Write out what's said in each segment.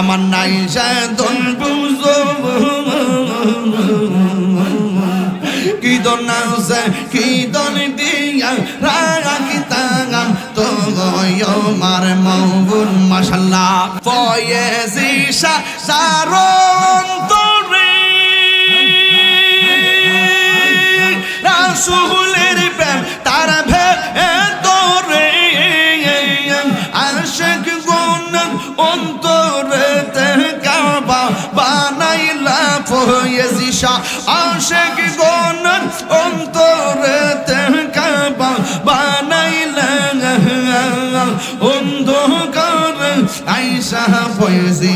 আমার নাই সাধন কি দন আছে, কি দন দিয়া রাখি তাগাম তো মার মৌবুন মশাল্লা পয়ে সা সারন সা আশিক গুণ অন্তরে তে কাবা বানাইলা অন্ধকার আইসা ফয়েজি,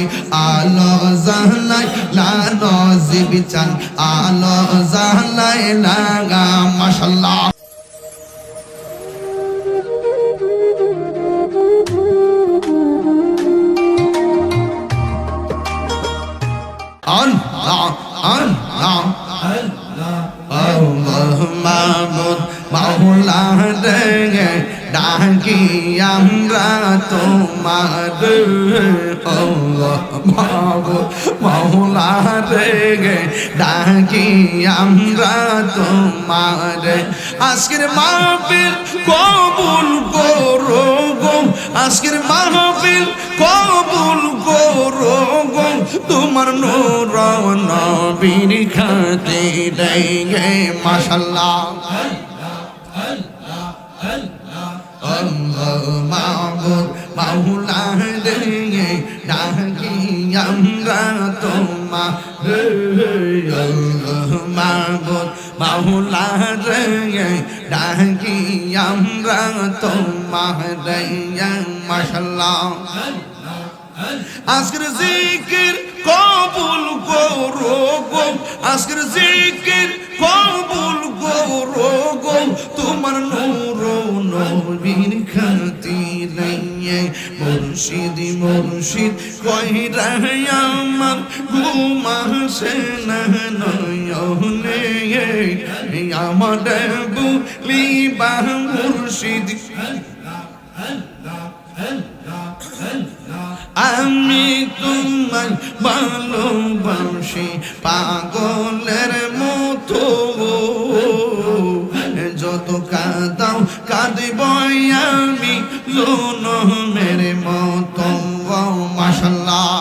আলো জালাই লানো জিবিচান আলো জালাই লাগা, মাশাল্লাহ। ডাকি আমরা তোমার মাওলা রে ডাকি আমরা তোমার। আজকের মাহফিল কবুল করো গো। আজকের মাহফিল কবুল করো গো। তোমার নূর নবীর খাতে গে মাশাল্লাহ আল্লাহ মাহবুব মাওলা রে ডাকি আমরা আল্লাহ মাহবুব মাওলা রে ডাকি আমরা তোমার মাশাল্লাহ আজকের জিকির কবুল করো গো। আজকের জিকির মুর্শিদ মুর্শিদ কইরা আমার ঘুমাসে না নয়নে? আমার বুলিবা মুর্শিদ। আমি তোমার ভালোবাসি পাগলের মতো। যত কাদাও কাঁদব আমি লোন। মাসাল্লাহ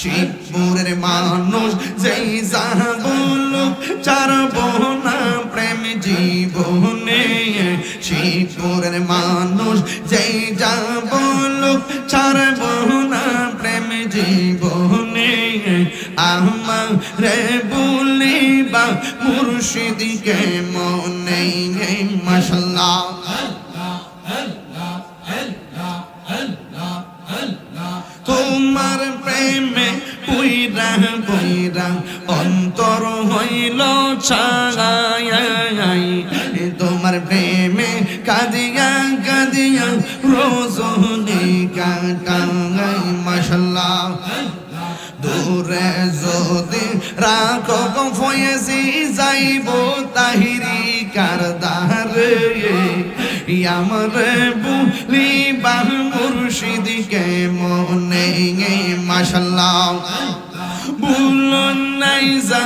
শিবপুরের মানুষ যেই যাবল চারব না প্রেম জীবনে। শিবপুরের মানুষ যেই যাবল চারব না প্রেম জীবনে। আমার বলিবা মুর্শিদিকে মনে মশাল্লাহ পুইরা অন্তর হইল ছাই তোমার প্রেমে কাদিয়া কাদিয়া রোজনে কাটাই মশাল্লাহ। দূরে যদি রাখো ফয়েছি যাইব তাহিরি কারদারে। আমার বুলি বাহ মুর্শিদকে মনে মাশাল্লাহ। ভুলন নাই যা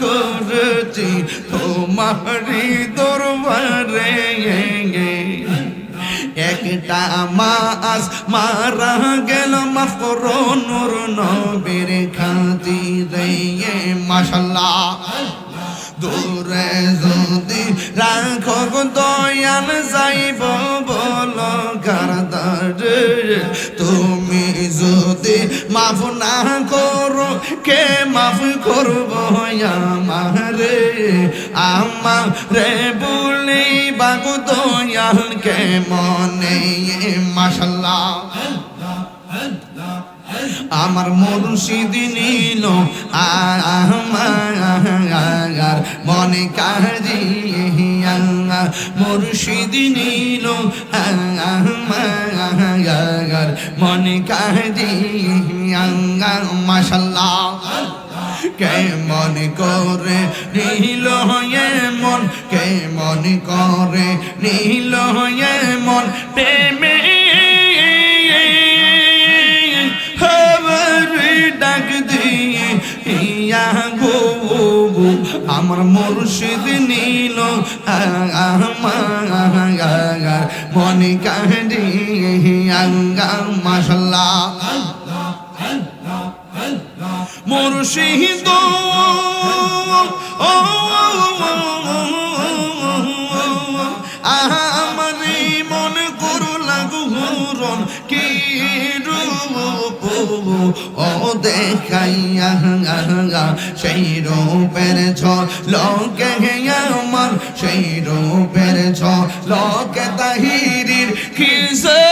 করছি তোমারি দরবারে। একটা মাস মারা গেল, মাফ করো নূর নবীর খাতিরে মাশাল্লাহ। দূরে যদি রাখো দয়াল, যাইব বল গারদারে তুমি যদি মাফ না করো কে মাফ করব আমারে আমারে বলি বাগু দয়াল কে মনে মাসাল্লা আমার মুর্শিদ নিল আমার মনে কাজি মুর্শিদ নীল মনে কাজি মাসাল্লাহ কে মনে করে নীল মন কে মনে করে নীল মন, প্রেমে আমার মুর্শিদ নীল মনে কাহি আঙ্গা মাসাল্লাহ মুর্শিদ আমার মন করু লাগু কি ও দেখাইয়া সেই রূপের ছ লোকে আমার সেই রূপের ছ লোকে তাহিরির কিসে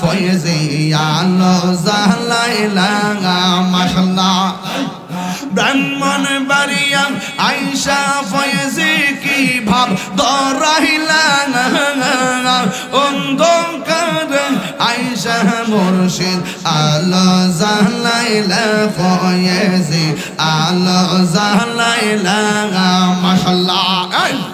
ফয়েজি আলো জালাইলা মাশাল্লাহ। ব্রাহ্মণ বাড়িয়া আইসা ফয়েজি, কি ভাব দরাইলা অন্ধকার আইসা মুর্শিদ, আলো জালাইলা ফয়েজি, আলো জালাইলা মাশাল্লাহ।